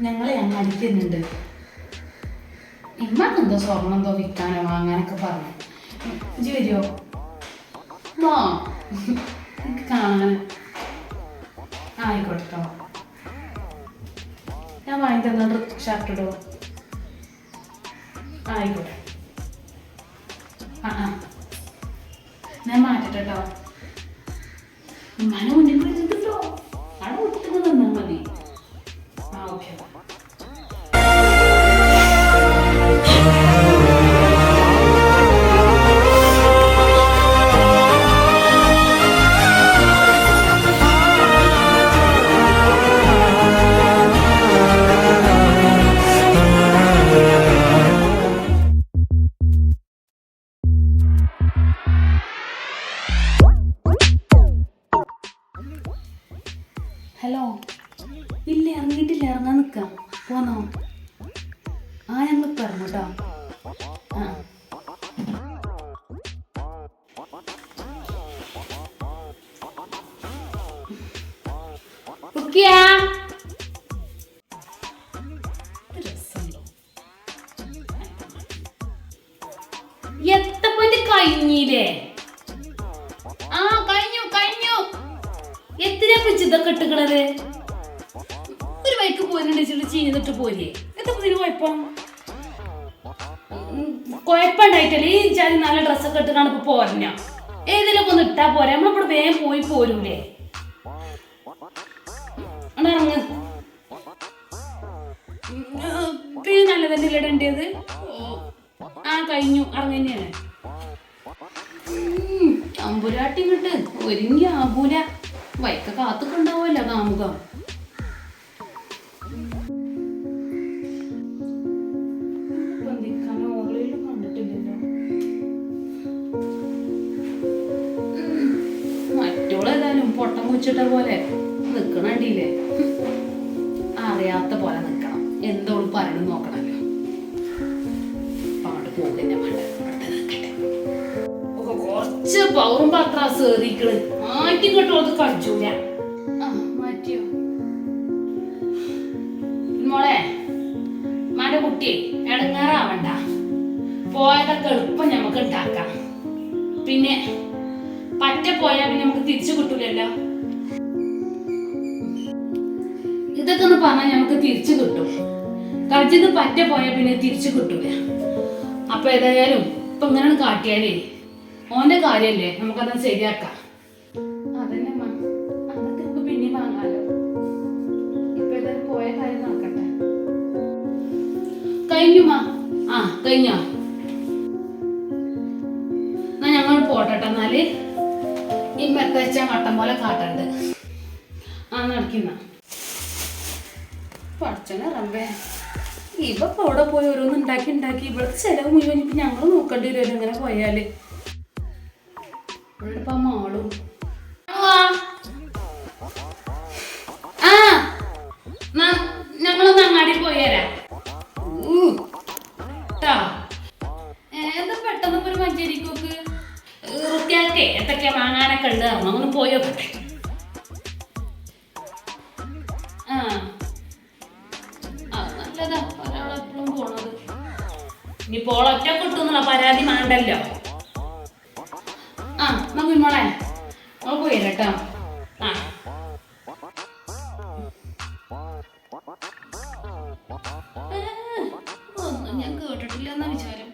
ഞങ്ങളെ ഞാൻ അടിക്കുന്നുണ്ട് ഇമ്മക്ക് എന്തോ സ്വർണം എന്തോ വിൽക്കാനോ വാങ്ങാനൊക്കെ പറഞ്ഞു. ഇജ്ജ് വരുമോ വാ. എനിക്ക് കാണാൻ. ആയിക്കോട്ടെ. ട്ടോ. ഞാൻ വാങ്ങി തന്നോണ്ട് ഷർട്ട് ഇടോ. ആയിക്കോട്ടെ. ആ ആ. ഞാൻ മാറ്റട്ടെ കേട്ടോ ഉമ്മാനെ മുന്നിൽ ഹലോ. ഇല്ല ഇറങ്ങിയിട്ടില്ല ഇറങ്ങാൻ നിൽക്കാം പോന്നോ. ആ ഞങ്ങൾ പറഞ്ഞു കേട്ടോ. ഇത് രസമുണ്ടോ? കഴിഞ്ഞില്ലേ? ഇതൊക്കെ ഇട്ടുക്കണത്? ഒരു വൈക്ക് പോരുന്നുണ്ട് ചെയ്തിട്ട് പോരേ. എന്താ ഇതിന് കുഴപ്പം? കുഴപ്പമുണ്ടായിട്ടല്ലേ? ഈ നല്ല ഡ്രസ്സൊക്കെ ഇട്ട് കാണുമ്പോ പോരഞ്ഞ ഏതിലൊക്കെ ഒന്ന് ഇട്ടാ പോരാ. നമ്മളിവിടെ വേഗം പോയി പോരൂലേ. ഇറങ്ങ്. പിന്നെ നല്ല തന്നെ ഇടേണ്ടത്? ആ കഴിഞ്ഞു. ഇറങ്ങന്നെയാണ് അമ്പുരാട്ടി ഒരുങ്ങി ആകൂല വൈക്ക കാത്തൊക്കെ കാമുക. മറ്റോളേതായാലും പൊട്ടം കുച്ചിട്ട പോലെ നിക്കണണ്ടില്ലേ അറിയാത്ത പോലെ നിക്കണം. എന്തോളും പറയണം നോക്കണല്ലോ. പാട്ട് പോകുന്നേ വേണ്ട കുറച്ച് പൗറും പത്ര സേറിക്കണ്. മാറ്റി കിട്ടും അത് കളിച്ചൂല ആ മാറ്റിയോ? മോളെ മാന്റെ കുട്ടിയെ ഇടങ്ങാറാവണ്ട. പോയതൊക്കെ എളുപ്പം നമുക്ക് ഉണ്ടാക്കാം പിന്നെ പറ്റ പോയാൽ പിന്നെ നമുക്ക് തിരിച്ചു കിട്ടൂലല്ലോ. ഇതൊക്കെ ഒന്ന് പറഞ്ഞാൽ നമുക്ക് തിരിച്ചു കിട്ടും. കളിച്ചത് പറ്റ പോയാൽ പിന്നെ തിരിച്ചു കിട്ടൂല. അപ്പൊ ഏതായാലും ഇപ്പൊ ഇങ്ങനെ കാട്ടിയാലേ. ഓന്റെ കാര്യല്ലേ? നമുക്കത് ശരിയാക്കാം. കഴിഞ്ഞു മാ ആ കഴിഞ്ഞോ? എന്നാ ഞങ്ങൾ പോട്ടെ എന്നാൽ. ഈ മെത്തച്ച കട്ടം പോലെ കാട്ടണ്ട്. ആ നടക്കുന്ന പഠിച്ചനെ റമ്പേ ഇവ അവിടെ പോയി ഓരോന്ന് ഉണ്ടാക്കി ഉണ്ടാക്കി ഇവിടുത്തെ ചെലവ് മുഴുവൻ ഞങ്ങൾ നോക്കേണ്ടി വരുമല്ലോ ഇങ്ങനെ പോയാൽ. ഇവിടെ മാളും. വൃത്തിയാക്കേ എന്തൊക്കെയാ വാങ്ങാനൊക്കെ ഉണ്ട്? ഒന്ന് പോയി ആ. നല്ലതാ. ഒരാളെപ്പോഴും പോണത്. ഇനിയിപ്പോ ഒറ്റ കിട്ടുന്നുള്ള പരാതി വേണ്ടല്ലോ ആ നമുക്ക് മോളെ. നമുക്ക് പോയി കേട്ടോ. ആ. ഒന്നും ഞാൻ കേട്ടിട്ടില്ല എന്നാ വിചാരം.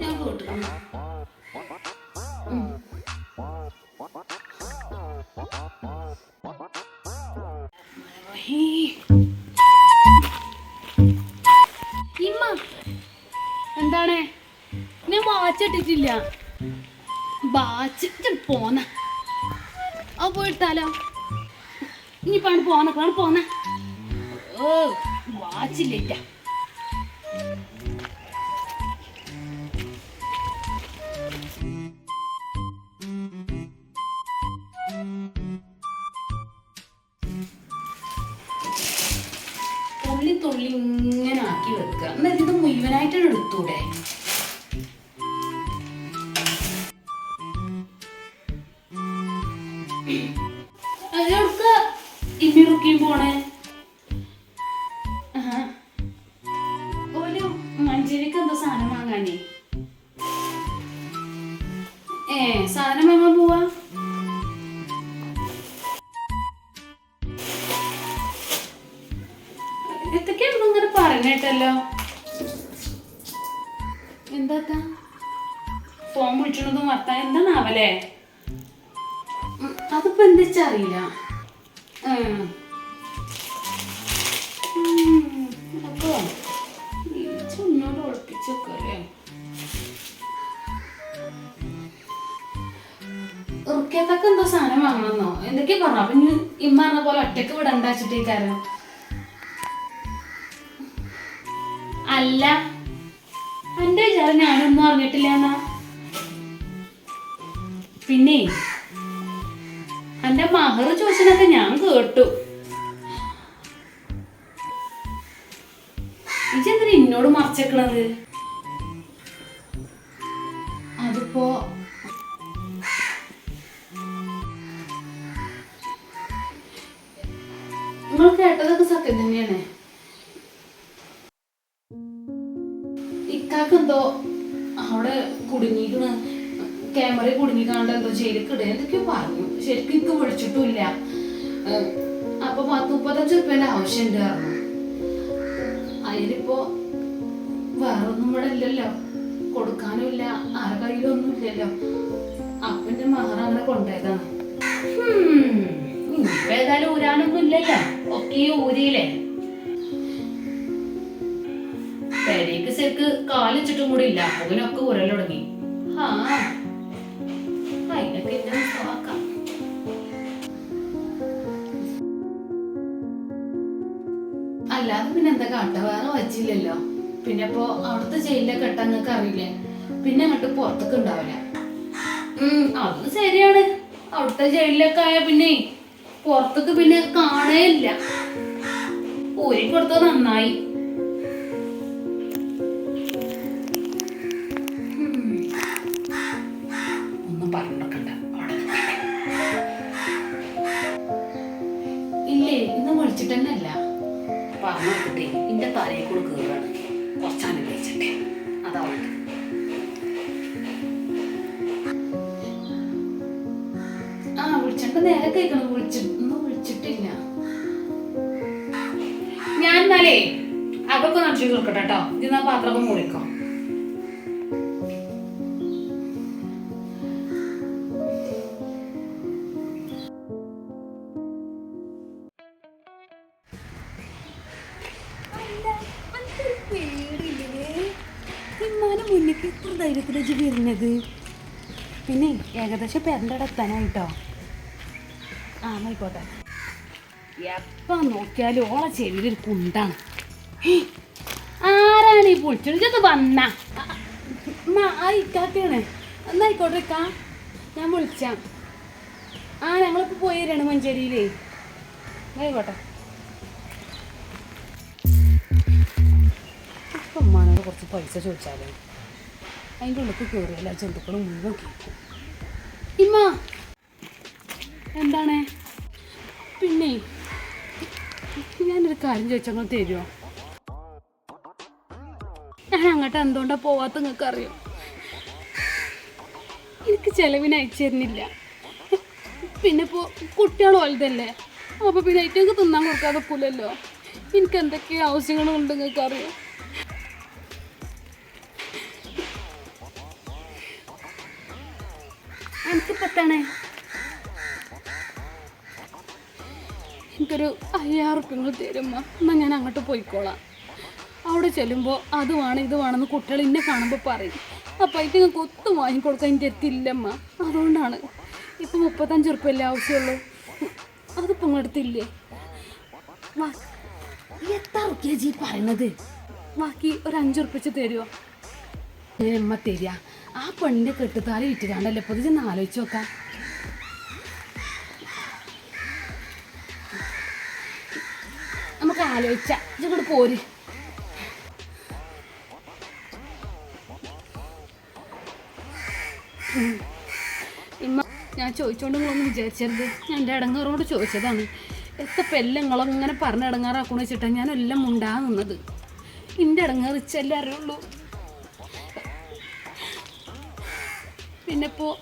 ഞാൻ കേട്ടിട്ടുണ്ട് ഉം. ഇമ്മ എന്താണ്? ഞാൻ വാച്ച് ഇട്ടിട്ടില്ല. പോന്ന. ആ പോയിട്ടാലോ ഇനിയിപ്പാണ് പോന്നക്കാണ് പോന്ന ഓ ഇതിന്റെ തുള്ളി ഇങ്ങനെ ആക്കി വെക്കുക. എന്നാൽ ഇത് മുഴുവനായിട്ട് എടുത്തൂടെ? ഇനി പോണേ. മഞ്ചേരിക്ക് എന്തോ സാധനം വാങ്ങാനേ. ഏ സാധനം വാങ്ങാൻ പോവാ. പറഞ്ഞേട്ടല്ലോ എന്താ ഫോൺ വിളിച്ചതും വർത്താൻ എന്താണാവല്ലേ അതിപ്പോ ഒളിപ്പിച്ചൊക്കെ ഉറുക്കത്തൊക്കെ എന്തോ സാധനം വാങ്ങണമെന്നോ എന്തൊക്കെയാ പറഞ്ഞു? അപ്പൊ ഇമ്മ പറഞ്ഞ പോലെ ഒറ്റയ്ക്ക് വിടണ്ടാച്ചിട്ടേക്കാരോ. അല്ല എന്റെ വിചാരം ഞാനൊന്നും അറിഞ്ഞിട്ടില്ല എന്നാ പിന്നെ എന്റെ മഹർ ചോദിച്ചതൊക്കെ ഞാൻ കേട്ടു. ഇജെന്തിനാ എന്നോട് മറച്ചേക്കണത്? അതിപ്പോ നിങ്ങൾ കേട്ടതൊക്കെ സത്യം തന്നെയാണ്. ക്യാമറ കുടുങ്ങിക്കാണ്ട് എന്തോ ശരിക്കിട എന്തൊക്കെയോ പറഞ്ഞു. ശരിക്കും ഇത് വിളിച്ചിട്ടില്ല അപ്പൊ പത്ത് മുപ്പത്തഞ്ച് റുപ്യന്റെ ആവശ്യമുണ്ട് പറഞ്ഞു. അതിലിപ്പോ വേറെ ഒന്നും ഇവിടെ ഇല്ലല്ലോ. കൊടുക്കാനും ഇല്ല ആരെ കയ്യിലൊന്നും ഇല്ലല്ലോ. അപ്പന്റെ മഹർ അങ്ങനെ കൊണ്ടുപോയതാണ്. ഹും, ഇനിയിപ്പോ ഏതായാലും ഊരാനൊന്നും ഇല്ലല്ലോ. ഒക്കെ ഊരിയില്ലേ പെരേക്ക് ശരിക്ക് കാലിച്ചിട്ടും കൂടി ഇല്ല. അപ്പതിനൊക്കെ ഉരൽ തുടങ്ങി. ആ അതിനൊക്കെ എന്നെ നോക്കാം അല്ലാതെ പിന്നെ എന്താ കാട്ട? വേറെ വച്ചില്ലല്ലോ. പിന്നെ ഇപ്പോ അവിടുത്തെ ജയിലിലെ കെട്ട നിങ്ങൾക്ക് അറിയില്ലേ? പിന്നെ അങ്ങോട്ട് പുറത്തൊക്കെ ഉണ്ടാവില്ല. ഉം ശരിയാണ്. അവിടുത്തെ ജയിലിലൊക്കെ ആയ പിന്നെ പുറത്തൊക്കെ പിന്നെ കാണേ ഇല്ല ഊരി കൊടുത്തത് നന്നായി. തലയെ കൂടെ കയറുകയാണ് കുറച്ചാണ് വിളിച്ചിട്ടെ അതാ ആ വിളിച്ചിട്ട് നേരെ കേൾക്കണം വിളിച്ചു. ഒന്നും വിളിച്ചിട്ടില്ല. ഞാൻ എന്നാലേ അതൊക്കെ നടിച്ചു നോക്കട്ടെ കേട്ടോ. ഇതിന്നാ പാത്രമൊക്കെ മൂടിക്കോ. ഇമ്മാനെ ധൈര്യത്തിൽ ഇത്ര ധൈര്യത്തിലേക്ക് വരുന്നത്? പിന്നെ ഏകദേശം പെരന്റെ എത്താനായിട്ടോ? ആ ആയിക്കോട്ടെ. എപ്പം നോക്കിയാലും ഓളെ ചെവിയിലൊരു കുണ്ടാണ്. ആരാണ് ഈ പൊളിച്ചത് വന്ന. ആ ഇക്കാക്കയാണ് എന്നായിക്കോട്ടെ ഇക്കാ ഞാൻ വിളിച്ചാം. ആ ഞങ്ങളിപ്പോൾ പോയി തരാണ് മഞ്ചേരിയിലേ. ആയിക്കോട്ടെ. ഇപ്പം ഉമ്മാനോട് കുറച്ച് പൈസ ചോദിച്ചാലോ. അതിന്റെ ഉള്ളിൽ കയറിയല്ല ജന്തുക്കളും മുഴുവൻ കേൾക്കും ഇമ്മ എന്താണ്? പിന്നെ ഞാനൊരു കാര്യം ചോദിച്ചങ്ങ് തരുമോ ഞാൻ അങ്ങോട്ട് എന്തുകൊണ്ടാണ് പോവാത്ത നിങ്ങൾക്ക് അറിയോ എനിക്ക് ചെലവിന് അയച്ചു തരുന്നില്ല. പിന്നെ ഇപ്പോൾ കുട്ടികൾ വലുതല്ലേ അപ്പോൾ പിന്നെ ഏറ്റവും തിന്നാൻ കൊടുക്കാതെ പോലല്ലോ എനിക്ക് എന്തൊക്കെ ആവശ്യങ്ങളുണ്ട് നിങ്ങൾക്ക് അറിയോ പറ്റാണേ എനിക്കൊരു അയ്യായിരം റുപ്യങ്ങൾ തരുമ്മ. എന്നാൽ ഞാൻ അങ്ങോട്ട് പോയിക്കോളാം. അവിടെ ചെല്ലുമ്പോൾ അത് വേണം ഇത് വേണമെന്ന് കുട്ടികൾ എന്നെ കാണുമ്പോൾ പറയും. അപ്പം അതിന് നിങ്ങൾക്ക് ഒത്തും വാങ്ങിക്കൊടുക്കാൻ എന്റെ എത്തില്ലമ്മ അതുകൊണ്ടാണ്. ഇപ്പം മുപ്പത്തഞ്ച് ഉറുപ്പ്യല്ലേ ആവശ്യമുള്ളൂ? അതിപ്പോൾ നിങ്ങളടുത്തില്ലേ എത്ര റുപ്യ ജി പറയണത്? ബാക്കി ഒരു അഞ്ച് തരുമോ തരുമോ അമ്മ തരിക ആ പെണ്ണിന്റെ കെട്ടുതാലി വിറ്റുകാണ്ടല്ലേ ഇപ്പൊ ഇത് ആലോചിച്ച് നോക്കാം. നമുക്ക് ആലോചിച്ച. ഇതുകൂടെ പോര്. ഞാൻ ചോദിച്ചോണ്ട് നിങ്ങളൊന്നും വിചാരിച്ചരുത്. ഞാൻ എന്റെ ഇടങ്ങാറോട് ചോദിച്ചതാണ്. എത്ര പെല്ലങ്ങളും ഇങ്ങനെ പറഞ്ഞ ഇടങ്ങാറാക്കണമെന്ന് വെച്ചിട്ടാണ് ഞാൻ എല്ലാം മുണ്ടാ നിന്നത്? എന്റെ ഇടങ്ങാറ് ഇച്ചല്ലേ പിന്നെ ഇപ്പോൾ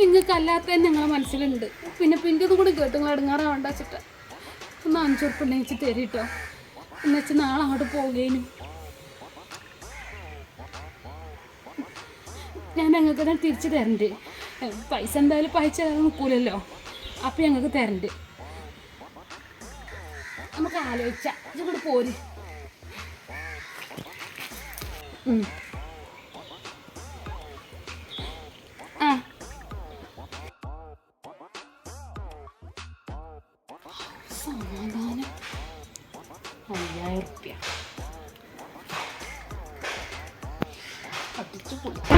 നിങ്ങൾക്കല്ലാത്ത ഞങ്ങളെ മനസ്സിലുണ്ട്. പിന്നെ പിന്നെ ഇതും കൂടി കേട്ട് നിങ്ങൾ ഇടങ്ങാറാവണ്ട വെച്ചിട്ട്. ഒന്ന് അഞ്ചുറുപ്പ് ഉണ്ടെങ്കിൽ എന്ന് വെച്ചാൽ നാളെ അങ്ങോട്ട് പോകേനും. ഞാൻ ഞങ്ങൾക്ക് തന്നെ തിരിച്ച് തരണ്ട്. പൈസ എന്തായാലും പൈസ തരാൻ നിൽക്കൂലല്ലോ അപ്പം ഞങ്ങൾക്ക് തരണ്ട്. നമുക്ക് ആലോചിച്ച. ഇതുകൂടെ പോര്. സമാധാനം അയ്യായിരം റുപ്യ അടിച്ചു പൊളി no!